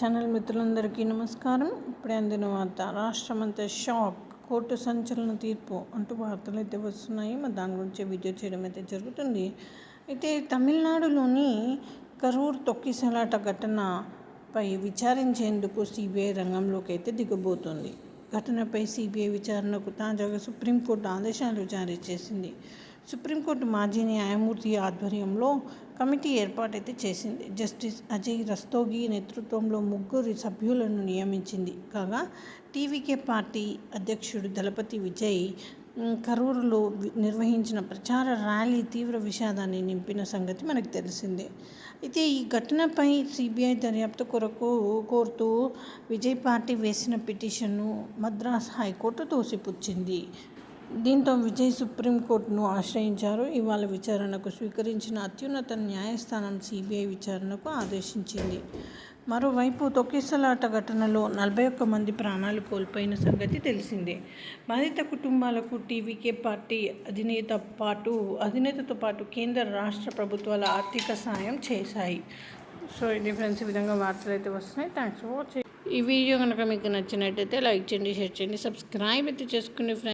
Channel మిత్రులందరికీ నమస్కారం. ఇప్పుడే అందిన వార్త రాష్ట్రమంతా షాక్ కోర్టు సంచలన తీర్పు అంటూ వార్తలు అయితే వస్తున్నాయి. మరి దాని గురించి వీడియో చేయడం అయితే జరుగుతుంది. అయితే తమిళనాడులోని కరూర్ తొక్కిసలాట ఘటనపై విచారించేందుకు సిబిఐ రంగంలోకి అయితే దిగబోతోంది. ఘటనపై సిబిఐ విచారణకు తాజాగా సుప్రీంకోర్టు ఆదేశాలు జారీ చేసింది. సుప్రీంకోర్టు మాజీ న్యాయమూర్తి ఆధ్వర్యంలో కమిటీ ఏర్పాటైతే చేసింది. జస్టిస్ అజయ్ రస్తోగి నేతృత్వంలో ముగ్గురు సభ్యులను నియమించింది. కాగా టీవీకే పార్టీ అధ్యక్షుడు దళపతి విజయ్ కరూరులో నిర్వహించిన ప్రచార ర్యాలీ తీవ్ర విషాదాన్ని నింపిన సంగతి మనకు తెలిసిందే. అయితే ఈ ఘటనపై సిబిఐ దర్యాప్తు కొరకు కోరుతూ విజయ్ పార్టీ వేసిన పిటిషన్ను మద్రాస్ హైకోర్టు తోసిపుచ్చింది. దీంతో విజయ్ సుప్రీంకోర్టును ఆశ్రయించారు. ఇవాళ విచారణకు స్వీకరించిన అత్యున్నత న్యాయస్థానం సిబిఐ విచారణకు ఆదేశించింది. మరోవైపు తొక్కిసలాట ఘటనలో నలభై ఒక్క మంది ప్రాణాలు కోల్పోయిన సంగతి తెలిసిందే. బాధిత కుటుంబాలకు టీవీకే పార్టీ అధినేత పాటు అధినేతతో పాటు కేంద్ర రాష్ట్ర ప్రభుత్వాల ఆర్థిక సాయం చేశాయి. సో ఇది ఫ్రెండ్స్ ఈ విధంగా వార్తలు అయితే వస్తున్నాయి. Thanks for watching. ఈ వీడియో కనుక మీకు నచ్చినట్టయితే లైక్ చేయండి షేర్ చేయండి సబ్స్క్రైబ్ అయితే చేసుకునే ఫ్రెండ్స్